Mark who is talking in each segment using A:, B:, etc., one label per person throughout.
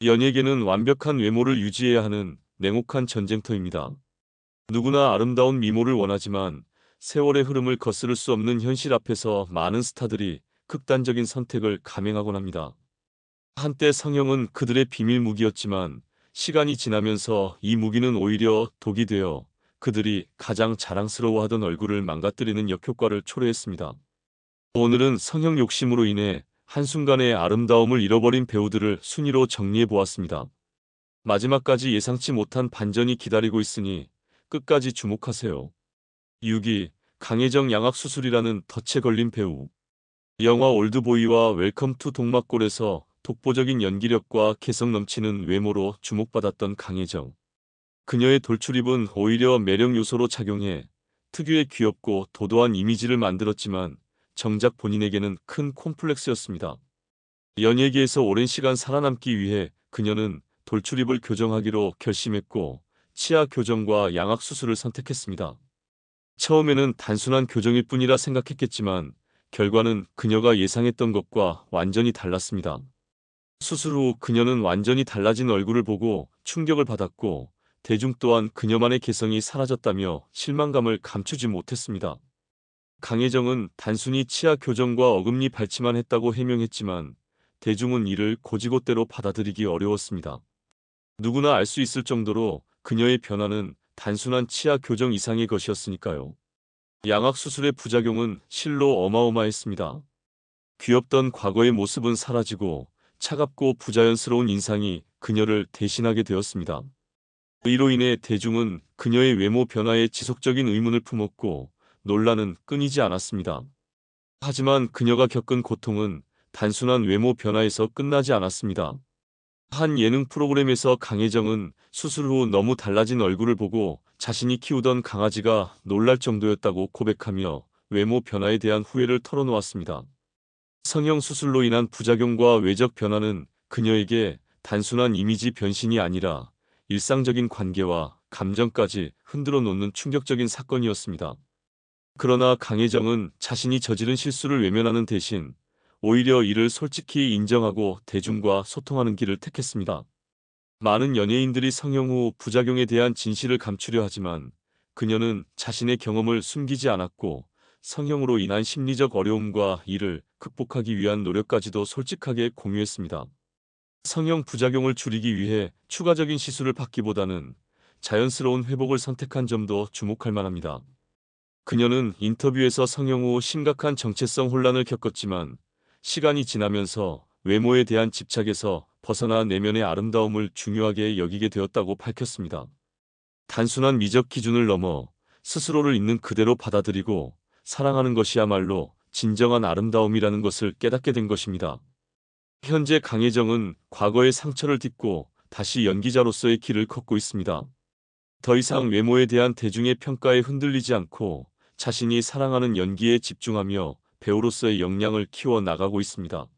A: 연예계는 완벽한 외모를 유지해야 하는 냉혹한 전쟁터입니다. 누구나 아름다운 미모를 원하지만 세월의 흐름을 거스를 수 없는 현실 앞에서 많은 스타들이 극단적인 선택을 감행하곤 합니다. 한때 성형은 그들의 비밀 무기였지만 시간이 지나면서 이 무기는 오히려 독이 되어 그들이 가장 자랑스러워하던 얼굴을 망가뜨리는 역효과를 초래했습니다. 오늘은 성형 욕심으로 인해 한순간의 아름다움을 잃어버린 배우들을 순위로 정리해 보았습니다. 마지막까지 예상치 못한 반전이 기다리고 있으니 끝까지 주목하세요. 6위 강혜정 양악수술이라는 덫에 걸린 배우 영화 올드보이와 웰컴 투 동막골에서 독보적인 연기력과 개성 넘치는 외모로 주목받았던 강혜정. 그녀의 돌출입은 오히려 매력 요소로 작용해 특유의 귀엽고 도도한 이미지를 만들었지만 정작 본인에게는 큰 콤플렉스였습니다. 연예계에서 오랜 시간 살아남기 위해 그녀는 돌출입을 교정하기로 결심했고 치아 교정과 양악 수술을 선택했습니다. 처음에는 단순한 교정일 뿐이라 생각했겠지만 결과는 그녀가 예상했던 것과 완전히 달랐습니다. 수술 후 그녀는 완전히 달라진 얼굴을 보고 충격을 받았고 대중 또한 그녀만의 개성이 사라졌다며 실망감을 감추지 못했습니다. 강혜정은 단순히 치아 교정과 어금니 발치만 했다고 해명했지만 대중은 이를 고지고대로 받아들이기 어려웠습니다. 누구나 알 수 있을 정도로 그녀의 변화는 단순한 치아 교정 이상의 것이었으니까요. 양악 수술의 부작용은 실로 어마어마했습니다. 귀엽던 과거의 모습은 사라지고 차갑고 부자연스러운 인상이 그녀를 대신하게 되었습니다. 이로 인해 대중은 그녀의 외모 변화에 지속적인 의문을 품었고 논란은 끊이지 않았습니다. 하지만 그녀가 겪은 고통은 단순한 외모 변화에서 끝나지 않았습니다. 한 예능 프로그램에서 강혜정은 수술 후 너무 달라진 얼굴을 보고 자신이 키우던 강아지가 놀랄 정도였다고 고백하며 외모 변화에 대한 후회를 털어놓았습니다. 성형 수술로 인한 부작용과 외적 변화는 그녀에게 단순한 이미지 변신이 아니라 일상적인 관계와 감정까지 흔들어 놓는 충격적인 사건이었습니다. 그러나 강혜정은 자신이 저지른 실수를 외면하는 대신 오히려 이를 솔직히 인정하고 대중과 소통하는 길을 택했습니다. 많은 연예인들이 성형 후 부작용에 대한 진실을 감추려 하지만 그녀는 자신의 경험을 숨기지 않았고 성형으로 인한 심리적 어려움과 이를 극복하기 위한 노력까지도 솔직하게 공유했습니다. 성형 부작용을 줄이기 위해 추가적인 시술을 받기보다는 자연스러운 회복을 선택한 점도 주목할 만합니다. 그녀는 인터뷰에서 성형 후 심각한 정체성 혼란을 겪었지만 시간이 지나면서 외모에 대한 집착에서 벗어나 내면의 아름다움을 중요하게 여기게 되었다고 밝혔습니다. 단순한 미적 기준을 넘어 스스로를 있는 그대로 받아들이고 사랑하는 것이야말로 진정한 아름다움이라는 것을 깨닫게 된 것입니다. 현재 강혜정은 과거의 상처를 딛고 다시 연기자로서의 길을 걷고 있습니다. 더 이상 외모에 대한 대중의 평가에 흔들리지 않고 자신이 사랑하는 연기에 집중하며 배우로서의 역량을 키워 나가고 있습니다.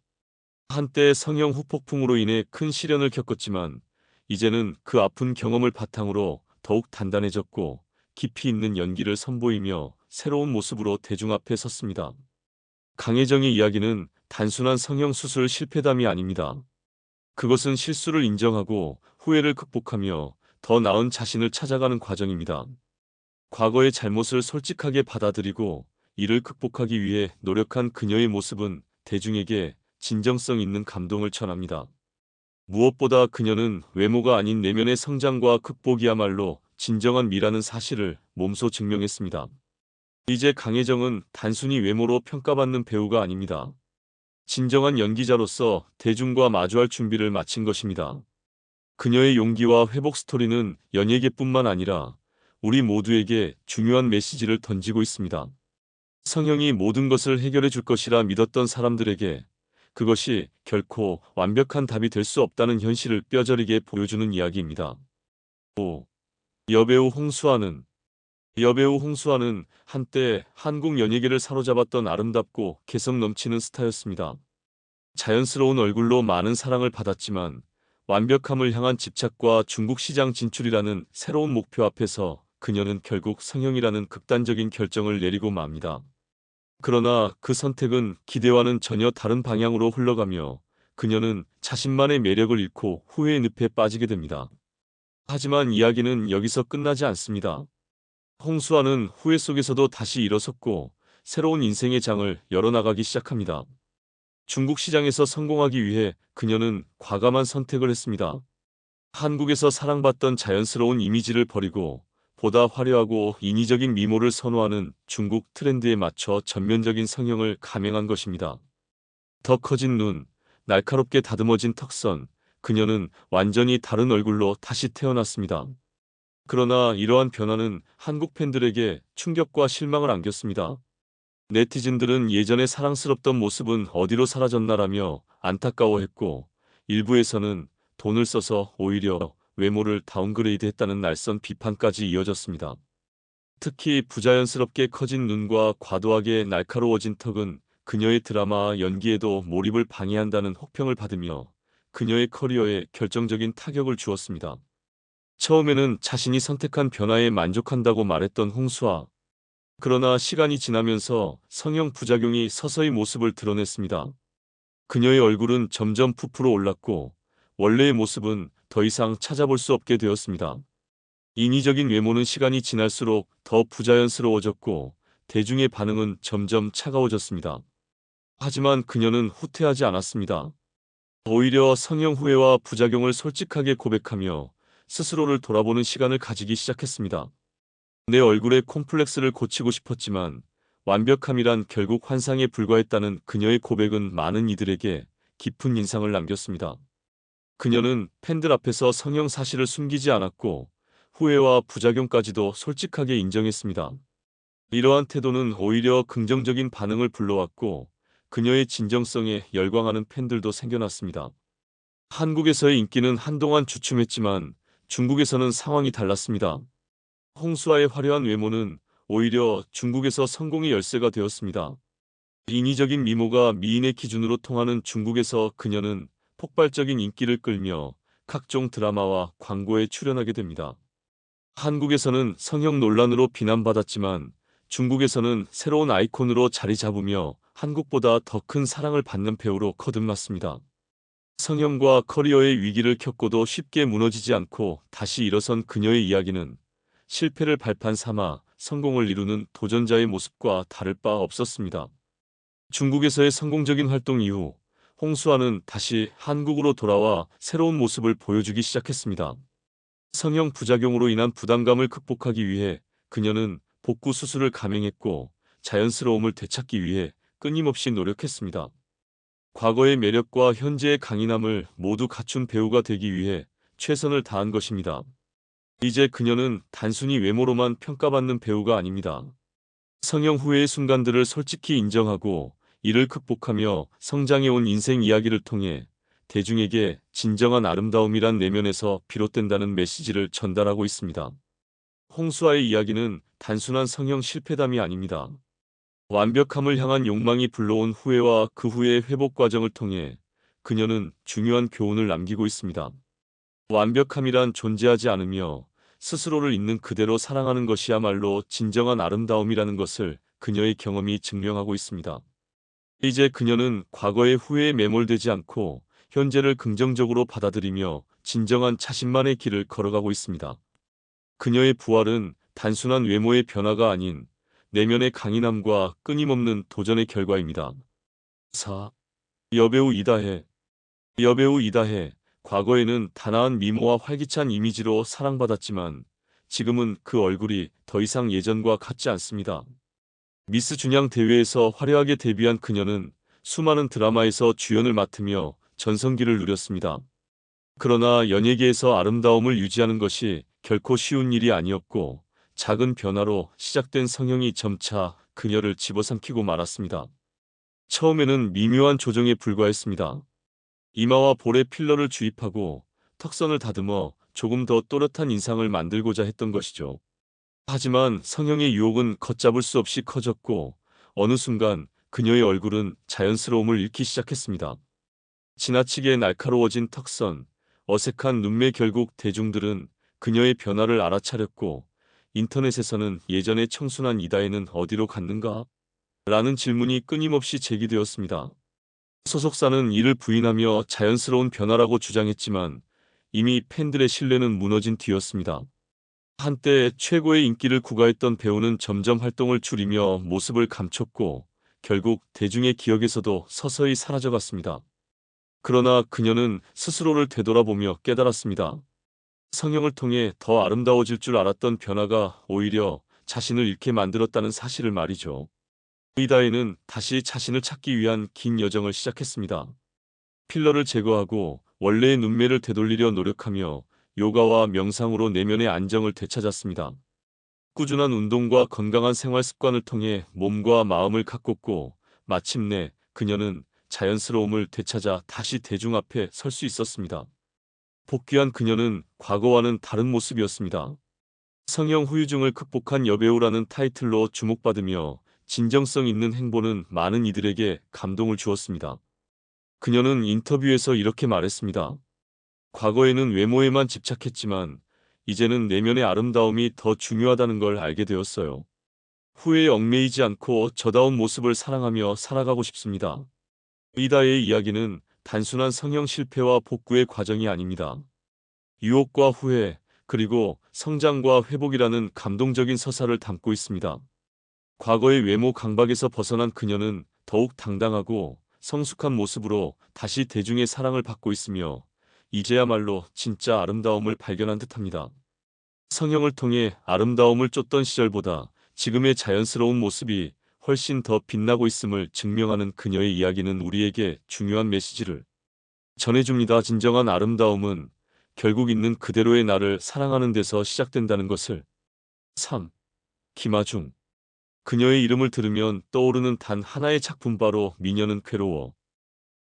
A: 한때 성형 후폭풍으로 인해 큰 시련을 겪었지만 이제는 그 아픈 경험을 바탕으로 더욱 단단해졌고 깊이 있는 연기를 선보이며 새로운 모습으로 대중 앞에 섰습니다. 강혜정의 이야기는 단순한 성형 수술 실패담이 아닙니다. 그것은 실수를 인정하고 후회를 극복하며 더 나은 자신을 찾아가는 과정입니다. 과거의 잘못을 솔직하게 받아들이고 이를 극복하기 위해 노력한 그녀의 모습은 대중에게 진정성 있는 감동을 전합니다. 무엇보다 그녀는 외모가 아닌 내면의 성장과 극복이야말로 진정한 미라는 사실을 몸소 증명했습니다. 이제 강혜정은 단순히 외모로 평가받는 배우가 아닙니다. 진정한 연기자로서 대중과 마주할 준비를 마친 것입니다. 그녀의 용기와 회복 스토리는 연예계뿐만 아니라 우리 모두에게 중요한 메시지를 던지고 있습니다. 성형이 모든 것을 해결해 줄 것이라 믿었던 사람들에게 그것이 결코 완벽한 답이 될 수 없다는 현실을 뼈저리게 보여주는 이야기입니다. 5. 여배우 홍수아는 여배우 홍수아는 한때 한국 연예계를 사로잡았던 아름답고 개성 넘치는 스타였습니다. 자연스러운 얼굴로 많은 사랑을 받았지만 완벽함을 향한 집착과 중국 시장 진출이라는 새로운 목표 앞에서 그녀는 결국 성형이라는 극단적인 결정을 내리고 맙니다. 그러나 그 선택은 기대와는 전혀 다른 방향으로 흘러가며 그녀는 자신만의 매력을 잃고 후회의 늪에 빠지게 됩니다. 하지만 이야기는 여기서 끝나지 않습니다. 홍수아는 후회 속에서도 다시 일어섰고 새로운 인생의 장을 열어나가기 시작합니다. 중국 시장에서 성공하기 위해 그녀는 과감한 선택을 했습니다. 한국에서 사랑받던 자연스러운 이미지를 버리고 보다 화려하고 인위적인 미모를 선호하는 중국 트렌드에 맞춰 전면적인 성형을 감행한 것입니다. 더 커진 눈, 날카롭게 다듬어진 턱선, 그녀는 완전히 다른 얼굴로 다시 태어났습니다. 그러나 이러한 변화는 한국 팬들에게 충격과 실망을 안겼습니다. 네티즌들은 예전의 사랑스럽던 모습은 어디로 사라졌나라며 안타까워했고 일부에서는 돈을 써서 오히려 외모를 다운그레이드했다는 날선 비판까지 이어졌습니다. 특히 부자연스럽게 커진 눈과 과도하게 날카로워진 턱은 그녀의 드라마 연기에도 몰입을 방해한다는 혹평을 받으며 그녀의 커리어에 결정적인 타격을 주었습니다. 처음에는 자신이 선택한 변화에 만족한다고 말했던 홍수아. 그러나 시간이 지나면서 성형 부작용이 서서히 모습을 드러냈습니다. 그녀의 얼굴은 점점 부풀어 올랐고 원래의 모습은 더 이상 찾아볼 수 없게 되었습니다. 인위적인 외모는 시간이 지날수록 더 부자연스러워졌고 대중의 반응은 점점 차가워졌습니다. 하지만 그녀는 후퇴하지 않았습니다. 오히려 성형 후회와 부작용을 솔직하게 고백하며 스스로를 돌아보는 시간을 가지기 시작했습니다. 내 얼굴의 콤플렉스를 고치고 싶었지만 완벽함이란 결국 환상에 불과했다는 그녀의 고백은 많은 이들에게 깊은 인상을 남겼습니다. 그녀는 팬들 앞에서 성형 사실을 숨기지 않았고 후회와 부작용까지도 솔직하게 인정했습니다. 이러한 태도는 오히려 긍정적인 반응을 불러왔고 그녀의 진정성에 열광하는 팬들도 생겨났습니다. 한국에서의 인기는 한동안 주춤했지만 중국에서는 상황이 달랐습니다. 홍수아의 화려한 외모는 오히려 중국에서 성공의 열쇠가 되었습니다. 인위적인 미모가 미인의 기준으로 통하는 중국에서 그녀는 폭발적인 인기를 끌며 각종 드라마와 광고에 출연하게 됩니다. 한국에서는 성형 논란으로 비난받았지만 중국에서는 새로운 아이콘으로 자리 잡으며 한국보다 더 큰 사랑을 받는 배우로 거듭났습니다. 성형과 커리어의 위기를 겪고도 쉽게 무너지지 않고 다시 일어선 그녀의 이야기는 실패를 발판 삼아 성공을 이루는 도전자의 모습과 다를 바 없었습니다. 중국에서의 성공적인 활동 이후 홍수아는 다시 한국으로 돌아와 새로운 모습을 보여주기 시작했습니다. 성형 부작용으로 인한 부담감을 극복하기 위해 그녀는 복구 수술을 감행했고 자연스러움을 되찾기 위해 끊임없이 노력했습니다. 과거의 매력과 현재의 강인함을 모두 갖춘 배우가 되기 위해 최선을 다한 것입니다. 이제 그녀는 단순히 외모로만 평가받는 배우가 아닙니다. 성형 후의 순간들을 솔직히 인정하고 이를 극복하며 성장해온 인생 이야기를 통해 대중에게 진정한 아름다움이란 내면에서 비롯된다는 메시지를 전달하고 있습니다. 홍수아의 이야기는 단순한 성형 실패담이 아닙니다. 완벽함을 향한 욕망이 불러온 후회와 그 후의 회복 과정을 통해 그녀는 중요한 교훈을 남기고 있습니다. 완벽함이란 존재하지 않으며 스스로를 있는 그대로 사랑하는 것이야말로 진정한 아름다움이라는 것을 그녀의 경험이 증명하고 있습니다. 이제 그녀는 과거의 후회에 매몰되지 않고 현재를 긍정적으로 받아들이며 진정한 자신만의 길을 걸어가고 있습니다. 그녀의 부활은 단순한 외모의 변화가 아닌 내면의 강인함과 끊임없는 도전의 결과입니다. 4. 여배우 이다혜 여배우 이다혜 과거에는 단아한 미모와 활기찬 이미지로 사랑받았지만 지금은 그 얼굴이 더 이상 예전과 같지 않습니다. 미스 준양 대회에서 화려하게 데뷔한 그녀는 수많은 드라마에서 주연을 맡으며 전성기를 누렸습니다. 그러나 연예계에서 아름다움을 유지하는 것이 결코 쉬운 일이 아니었고 작은 변화로 시작된 성형이 점차 그녀를 집어삼키고 말았습니다. 처음에는 미묘한 조정에 불과했습니다. 이마와 볼에 필러를 주입하고 턱선을 다듬어 조금 더 또렷한 인상을 만들고자 했던 것이죠. 하지만 성형의 유혹은 걷잡을 수 없이 커졌고 어느 순간 그녀의 얼굴은 자연스러움을 잃기 시작했습니다. 지나치게 날카로워진 턱선, 어색한 눈매 결국 대중들은 그녀의 변화를 알아차렸고 인터넷에서는 예전의 청순한 이다혜는 어디로 갔는가? 라는 질문이 끊임없이 제기되었습니다. 소속사는 이를 부인하며 자연스러운 변화라고 주장했지만 이미 팬들의 신뢰는 무너진 뒤였습니다. 한때 최고의 인기를 구가했던 배우는 점점 활동을 줄이며 모습을 감췄고 결국 대중의 기억에서도 서서히 사라져갔습니다. 그러나 그녀는 스스로를 되돌아보며 깨달았습니다. 성형을 통해 더 아름다워질 줄 알았던 변화가 오히려 자신을 잃게 만들었다는 사실을 말이죠. 이다혜는 다시 자신을 찾기 위한 긴 여정을 시작했습니다. 필러를 제거하고 원래의 눈매를 되돌리려 노력하며 요가와 명상으로 내면의 안정을 되찾았습니다. 꾸준한 운동과 건강한 생활 습관을 통해 몸과 마음을 가꿨고 마침내 그녀는 자연스러움을 되찾아 다시 대중 앞에 설 수 있었습니다. 복귀한 그녀는 과거와는 다른 모습이었습니다. 성형 후유증을 극복한 여배우라는 타이틀로 주목받으며 진정성 있는 행보는 많은 이들에게 감동을 주었습니다. 그녀는 인터뷰에서 이렇게 말했습니다. 과거에는 외모에만 집착했지만 이제는 내면의 아름다움이 더 중요하다는 걸 알게 되었어요. 후회에 얽매이지 않고 저다운 모습을 사랑하며 살아가고 싶습니다. 이다의 이야기는 단순한 성형 실패와 복구의 과정이 아닙니다. 유혹과 후회, 그리고 성장과 회복이라는 감동적인 서사를 담고 있습니다. 과거의 외모 강박에서 벗어난 그녀는 더욱 당당하고 성숙한 모습으로 다시 대중의 사랑을 받고 있으며 이제야말로 진짜 아름다움을 발견한 듯합니다. 성형을 통해 아름다움을 쫓던 시절보다 지금의 자연스러운 모습이 훨씬 더 빛나고 있음을 증명하는 그녀의 이야기는 우리에게 중요한 메시지를 전해줍니다. 진정한 아름다움은 결국 있는 그대로의 나를 사랑하는 데서 시작된다는 것을 3. 김아중 그녀의 이름을 들으면 떠오르는 단 하나의 작품 바로 미녀는 괴로워.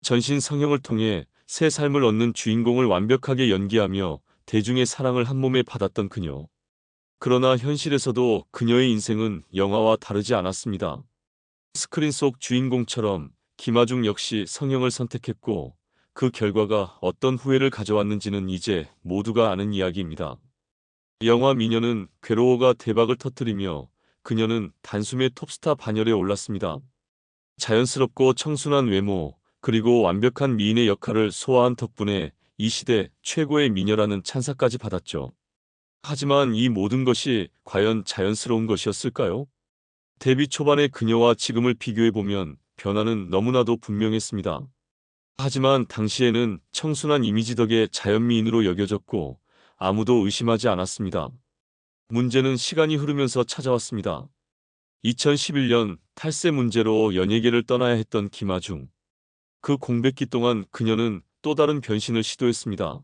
A: 전신 성형을 통해 새 삶을 얻는 주인공을 완벽하게 연기하며 대중의 사랑을 한 몸에 받았던 그녀. 그러나 현실에서도 그녀의 인생은 영화와 다르지 않았습니다. 스크린 속 주인공처럼 김아중 역시 성형을 선택했고 그 결과가 어떤 후회를 가져왔는지는 이제 모두가 아는 이야기입니다. 영화 미녀는 괴로워가 대박을 터뜨리며 그녀는 단숨에 톱스타 반열에 올랐습니다. 자연스럽고 청순한 외모, 그리고 완벽한 미인의 역할을 소화한 덕분에 이 시대 최고의 미녀라는 찬사까지 받았죠. 하지만 이 모든 것이 과연 자연스러운 것이었을까요? 데뷔 초반의 그녀와 지금을 비교해보면 변화는 너무나도 분명했습니다. 하지만 당시에는 청순한 이미지 덕에 자연미인으로 여겨졌고 아무도 의심하지 않았습니다. 문제는 시간이 흐르면서 찾아왔습니다. 2011년 탈세 문제로 연예계를 떠나야 했던 김아중. 그 공백기 동안 그녀는 또 다른 변신을 시도했습니다.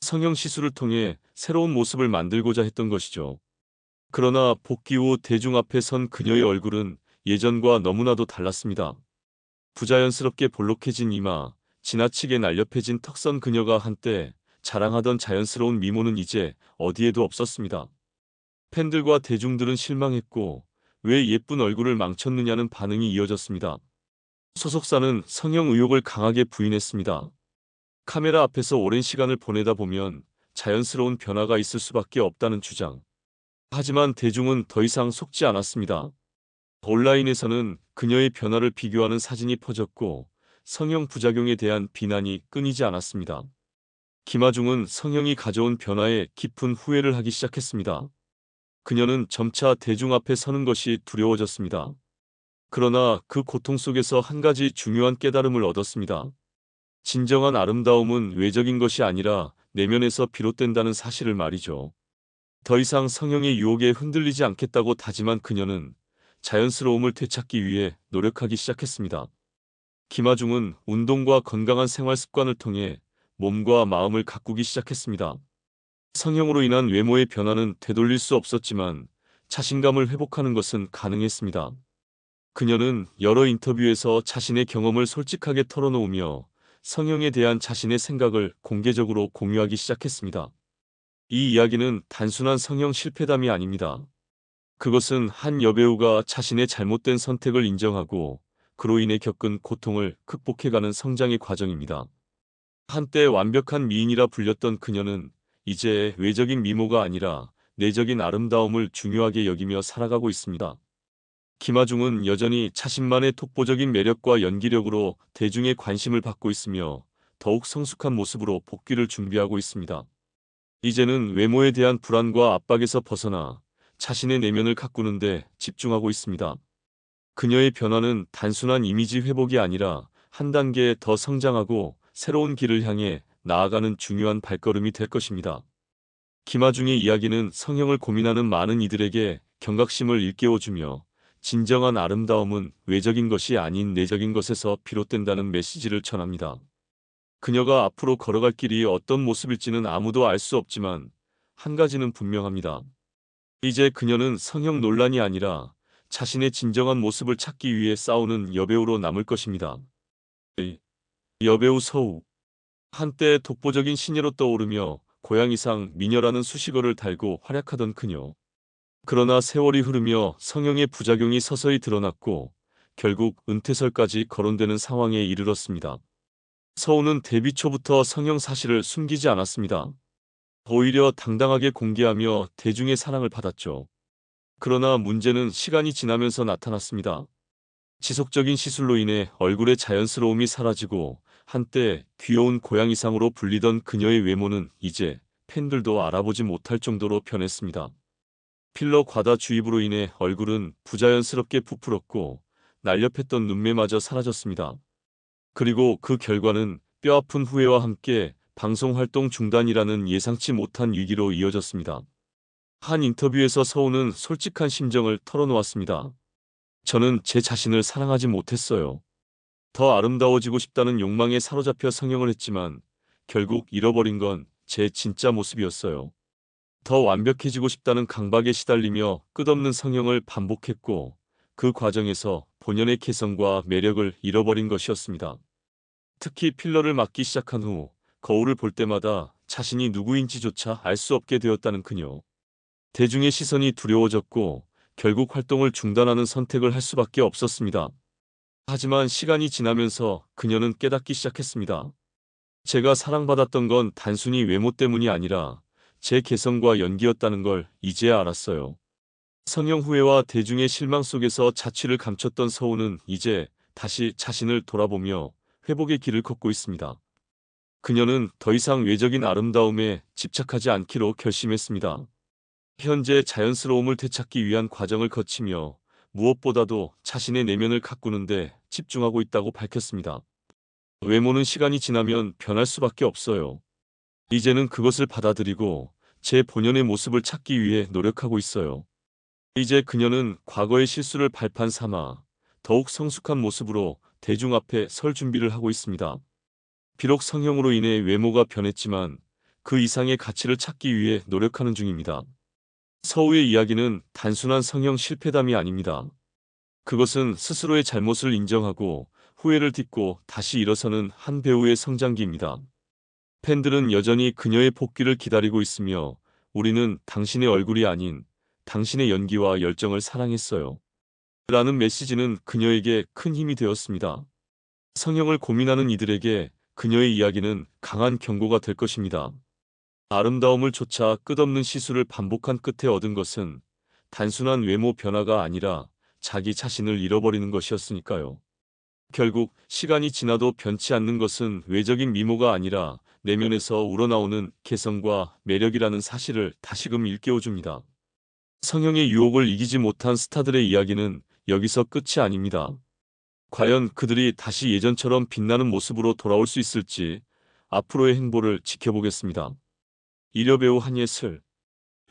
A: 성형 시술을 통해 새로운 모습을 만들고자 했던 것이죠. 그러나 복귀 후 대중 앞에 선 그녀의 얼굴은 예전과 너무나도 달랐습니다. 부자연스럽게 볼록해진 이마, 지나치게 날렵해진 턱선 그녀가 한때 자랑하던 자연스러운 미모는 이제 어디에도 없었습니다. 팬들과 대중들은 실망했고 왜 예쁜 얼굴을 망쳤느냐는 반응이 이어졌습니다. 소속사는 성형 의혹을 강하게 부인했습니다. 카메라 앞에서 오랜 시간을 보내다 보면 자연스러운 변화가 있을 수밖에 없다는 주장. 하지만 대중은 더 이상 속지 않았습니다. 온라인에서는 그녀의 변화를 비교하는 사진이 퍼졌고 성형 부작용에 대한 비난이 끊이지 않았습니다. 김아중은 성형이 가져온 변화에 깊은 후회를 하기 시작했습니다. 그녀는 점차 대중 앞에 서는 것이 두려워졌습니다. 그러나 그 고통 속에서 한 가지 중요한 깨달음을 얻었습니다. 진정한 아름다움은 외적인 것이 아니라 내면에서 비롯된다는 사실을 말이죠. 더 이상 성형의 유혹에 흔들리지 않겠다고 다짐한 그녀는 자연스러움을 되찾기 위해 노력하기 시작했습니다. 김아중은 운동과 건강한 생활 습관을 통해 몸과 마음을 가꾸기 시작했습니다. 성형으로 인한 외모의 변화는 되돌릴 수 없었지만 자신감을 회복하는 것은 가능했습니다. 그녀는 여러 인터뷰에서 자신의 경험을 솔직하게 털어놓으며 성형에 대한 자신의 생각을 공개적으로 공유하기 시작했습니다. 이 이야기는 단순한 성형 실패담이 아닙니다. 그것은 한 여배우가 자신의 잘못된 선택을 인정하고 그로 인해 겪은 고통을 극복해가는 성장의 과정입니다. 한때 완벽한 미인이라 불렸던 그녀는 이제 외적인 미모가 아니라 내적인 아름다움을 중요하게 여기며 살아가고 있습니다. 김아중은 여전히 자신만의 독보적인 매력과 연기력으로 대중의 관심을 받고 있으며 더욱 성숙한 모습으로 복귀를 준비하고 있습니다. 이제는 외모에 대한 불안과 압박에서 벗어나 자신의 내면을 가꾸는데 집중하고 있습니다. 그녀의 변화는 단순한 이미지 회복이 아니라 한 단계 더 성장하고 새로운 길을 향해 나아가는 중요한 발걸음이 될 것입니다. 김아중의 이야기는 성형을 고민하는 많은 이들에게 경각심을 일깨워주며 진정한 아름다움은 외적인 것이 아닌 내적인 것에서 비롯된다는 메시지를 전합니다. 그녀가 앞으로 걸어갈 길이 어떤 모습일지는 아무도 알 수 없지만 한 가지는 분명합니다. 이제 그녀는 성형 논란이 아니라 자신의 진정한 모습을 찾기 위해 싸우는 여배우로 남을 것입니다. 여배우 서우 한때 독보적인 신예로 떠오르며 고양이상 미녀라는 수식어를 달고 활약하던 그녀. 그러나 세월이 흐르며 성형의 부작용이 서서히 드러났고 결국 은퇴설까지 거론되는 상황에 이르렀습니다. 서우는 데뷔 초부터 성형 사실을 숨기지 않았습니다. 오히려 당당하게 공개하며 대중의 사랑을 받았죠. 그러나 문제는 시간이 지나면서 나타났습니다. 지속적인 시술로 인해 얼굴의 자연스러움이 사라지고 한때 귀여운 고양이상으로 불리던 그녀의 외모는 이제 팬들도 알아보지 못할 정도로 변했습니다. 필러 과다 주입으로 인해 얼굴은 부자연스럽게 부풀었고 날렵했던 눈매마저 사라졌습니다. 그리고 그 결과는 뼈아픈 후회와 함께 방송 활동 중단이라는 예상치 못한 위기로 이어졌습니다. 한 인터뷰에서 서우는 솔직한 심정을 털어놓았습니다. 저는 제 자신을 사랑하지 못했어요. 더 아름다워지고 싶다는 욕망에 사로잡혀 성형을 했지만 결국 잃어버린 건 제 진짜 모습이었어요. 더 완벽해지고 싶다는 강박에 시달리며 끝없는 성형을 반복했고 그 과정에서 본연의 개성과 매력을 잃어버린 것이었습니다. 특히 필러를 맞기 시작한 후 거울을 볼 때마다 자신이 누구인지조차 알 수 없게 되었다는 그녀. 대중의 시선이 두려워졌고 결국 활동을 중단하는 선택을 할 수밖에 없었습니다. 하지만 시간이 지나면서 그녀는 깨닫기 시작했습니다. 제가 사랑받았던 건 단순히 외모 때문이 아니라 제 개성과 연기였다는 걸 이제야 알았어요. 성형 후회와 대중의 실망 속에서 자취를 감췄던 서우는 이제 다시 자신을 돌아보며 회복의 길을 걷고 있습니다. 그녀는 더 이상 외적인 아름다움에 집착하지 않기로 결심했습니다. 현재 자연스러움을 되찾기 위한 과정을 거치며 무엇보다도 자신의 내면을 가꾸는데 집중하고 있다고 밝혔습니다. 외모는 시간이 지나면 변할 수밖에 없어요. 이제는 그것을 받아들이고 제 본연의 모습을 찾기 위해 노력하고 있어요. 이제 그녀는 과거의 실수를 발판 삼아 더욱 성숙한 모습으로 대중 앞에 설 준비를 하고 있습니다. 비록 성형으로 인해 외모가 변했지만 그 이상의 가치를 찾기 위해 노력하는 중입니다. 서우의 이야기는 단순한 성형 실패담이 아닙니다. 그것은 스스로의 잘못을 인정하고 후회를 딛고 다시 일어서는 한 배우의 성장기입니다. 팬들은 여전히 그녀의 복귀를 기다리고 있으며 우리는 당신의 얼굴이 아닌 당신의 연기와 열정을 사랑했어요. 라는 메시지는 그녀에게 큰 힘이 되었습니다. 성형을 고민하는 이들에게 그녀의 이야기는 강한 경고가 될 것입니다. 아름다움을 쫓아 끝없는 시술을 반복한 끝에 얻은 것은 단순한 외모 변화가 아니라 자기 자신을 잃어버리는 것이었으니까요. 결국 시간이 지나도 변치 않는 것은 외적인 미모가 아니라 내면에서 우러나오는 개성과 매력이라는 사실을 다시금 일깨워줍니다. 성형의 유혹을 이기지 못한 스타들의 이야기는 여기서 끝이 아닙니다. 과연 그들이 다시 예전처럼 빛나는 모습으로 돌아올 수 있을지 앞으로의 행보를 지켜보겠습니다. 일여배우 한예슬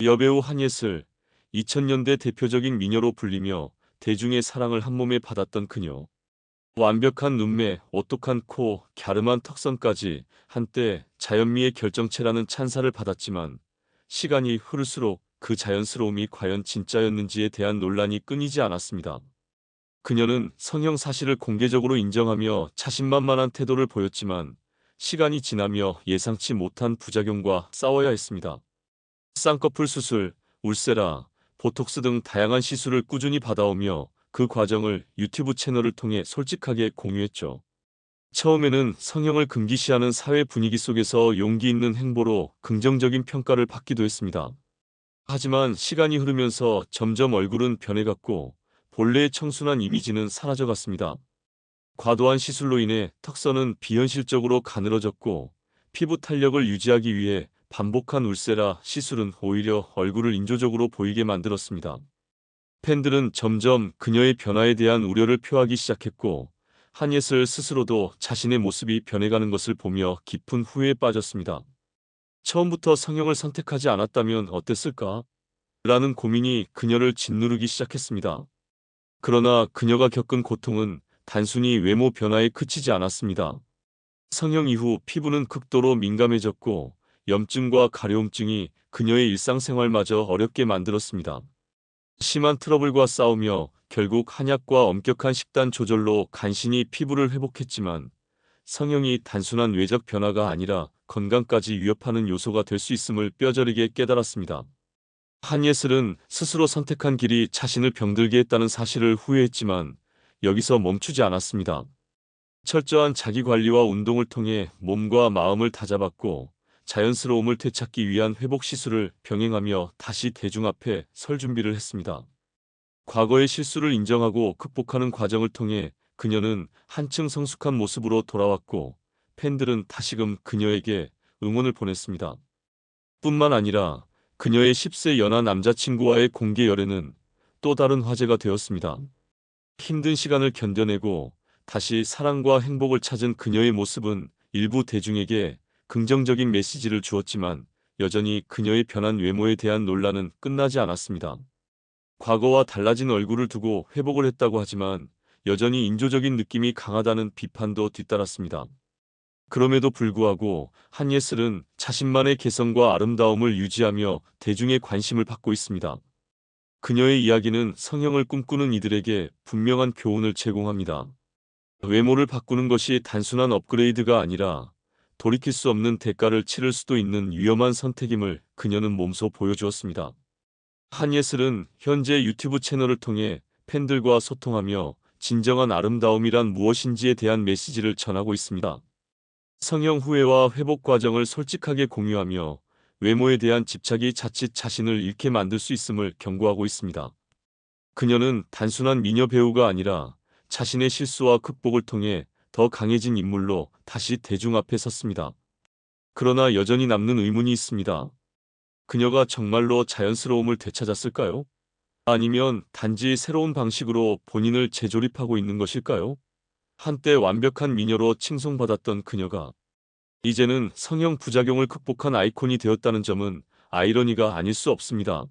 A: 여배우 한예슬 2000년대 대표적인 미녀로 불리며 대중의 사랑을 한몸에 받았던 그녀. 완벽한 눈매, 오똑한 코, 갸름한 턱선까지 한때 자연미의 결정체라는 찬사를 받았지만 시간이 흐를수록 그 자연스러움이 과연 진짜였는지에 대한 논란이 끊이지 않았습니다. 그녀는 성형 사실을 공개적으로 인정하며 자신만만한 태도를 보였지만 시간이 지나며 예상치 못한 부작용과 싸워야 했습니다. 쌍꺼풀 수술, 울세라, 보톡스 등 다양한 시술을 꾸준히 받아오며 그 과정을 유튜브 채널을 통해 솔직하게 공유했죠. 처음에는 성형을 금기시하는 사회 분위기 속에서 용기 있는 행보로 긍정적인 평가를 받기도 했습니다. 하지만 시간이 흐르면서 점점 얼굴은 변해갔고 본래의 청순한 이미지는 사라져갔습니다. 과도한 시술로 인해 턱선은 비현실적으로 가늘어졌고 피부 탄력을 유지하기 위해 반복한 울세라 시술은 오히려 얼굴을 인조적으로 보이게 만들었습니다. 팬들은 점점 그녀의 변화에 대한 우려를 표하기 시작했고 한예슬 스스로도 자신의 모습이 변해가는 것을 보며 깊은 후회에 빠졌습니다. 처음부터 성형을 선택하지 않았다면 어땠을까? 라는 고민이 그녀를 짓누르기 시작했습니다. 그러나 그녀가 겪은 고통은 단순히 외모 변화에 그치지 않았습니다. 성형 이후 피부는 극도로 민감해졌고 염증과 가려움증이 그녀의 일상생활마저 어렵게 만들었습니다. 심한 트러블과 싸우며 결국 한약과 엄격한 식단 조절로 간신히 피부를 회복했지만 성형이 단순한 외적 변화가 아니라 건강까지 위협하는 요소가 될 수 있음을 뼈저리게 깨달았습니다. 한예슬은 스스로 선택한 길이 자신을 병들게 했다는 사실을 후회했지만 여기서 멈추지 않았습니다. 철저한 자기관리와 운동을 통해 몸과 마음을 다잡았고 자연스러움을 되찾기 위한 회복 시술을 병행하며 다시 대중 앞에 설 준비를 했습니다. 과거의 실수를 인정하고 극복하는 과정을 통해 그녀는 한층 성숙한 모습으로 돌아왔고 팬들은 다시금 그녀에게 응원을 보냈습니다. 뿐만 아니라 그녀의 10세 연하 남자친구와의 공개 열애는 또 다른 화제가 되었습니다. 힘든 시간을 견뎌내고 다시 사랑과 행복을 찾은 그녀의 모습은 일부 대중에게 긍정적인 메시지를 주었지만 여전히 그녀의 변한 외모에 대한 논란은 끝나지 않았습니다. 과거와 달라진 얼굴을 두고 회복을 했다고 하지만 여전히 인조적인 느낌이 강하다는 비판도 뒤따랐습니다. 그럼에도 불구하고 한예슬은 자신만의 개성과 아름다움을 유지하며 대중의 관심을 받고 있습니다. 그녀의 이야기는 성형을 꿈꾸는 이들에게 분명한 교훈을 제공합니다. 외모를 바꾸는 것이 단순한 업그레이드가 아니라 돌이킬 수 없는 대가를 치를 수도 있는 위험한 선택임을 그녀는 몸소 보여주었습니다. 한예슬은 현재 유튜브 채널을 통해 팬들과 소통하며 진정한 아름다움이란 무엇인지에 대한 메시지를 전하고 있습니다. 성형 후회와 회복 과정을 솔직하게 공유하며 외모에 대한 집착이 자칫 자신을 잃게 만들 수 있음을 경고하고 있습니다. 그녀는 단순한 미녀 배우가 아니라 자신의 실수와 극복을 통해 더 강해진 인물로 다시 대중 앞에 섰습니다. 그러나 여전히 남는 의문이 있습니다. 그녀가 정말로 자연스러움을 되찾았을까요? 아니면 단지 새로운 방식으로 본인을 재조립하고 있는 것일까요? 한때 완벽한 미녀로 칭송받았던 그녀가 이제는 성형 부작용을 극복한 아이콘이 되었다는 점은 아이러니가 아닐 수 없습니다.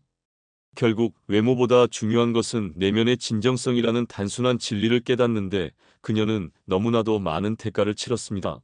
A: 결국 외모보다 중요한 것은 내면의 진정성이라는 단순한 진리를 깨닫는데 그녀는 너무나도 많은 대가를 치렀습니다.